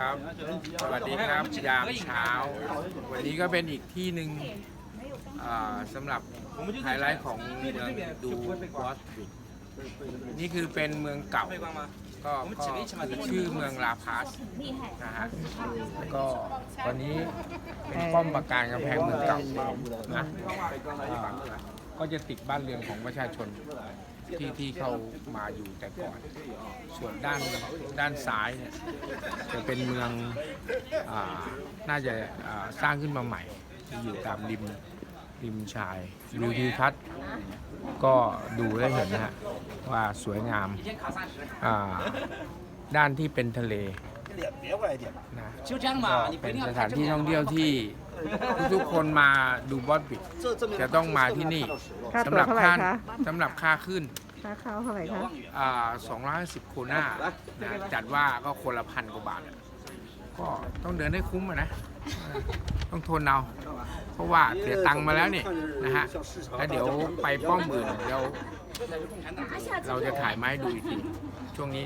ครับสวัสดีครับยามเช้า วันนี้ก็เป็นอีกที่หนึ่งอ่าสำหรับไฮไลท์ของเมืองดูวอสบิกนี่คือเป็นเมืองเก่า ก็ก็คือชื่อเมืองลาพาสนะฮะแล้วก็ตอนนี้เป็นป้อมปราการกำแพงเมืองเก่านะ ก็จะติดบ้านเรือนของประชาชนที่ที่เขามาอยู่แต่ก่อน ส่วนด้านด้านซ้ายเนี่ยจะเป็นเมืองอน่าจะสร้างขึ้นมาใหม่ อยู่ตามริมริมชายวิวทิวทัศน์ก็ดูได้เห็นนะฮะว่าสวยงามด้านที่เป็นทะเลนะเป็นสถานที่ท่องเที่ยวที่ ทุกๆคนมาดูบอสบิกจะต้องมาที่นี่ค่าสำตัวหรับเท่าไหร่ค่าคะสำหรับค่าขึ้นค่าข้าวเท่าไหร่คะอ่า250โคน่านะจัดว่าก็คนละพันกว่าบาทอะก็ต้องเดินให้คุ้มอะนะเออต้องทนเอาเพราะว่าเสียตังค์มาแล้วนี่นะฮะแล้วเดี๋ยวไปป้อมอื่นเดี๋ยวเราจะถ่ายมาให้ดูอีกทีช่วงนี้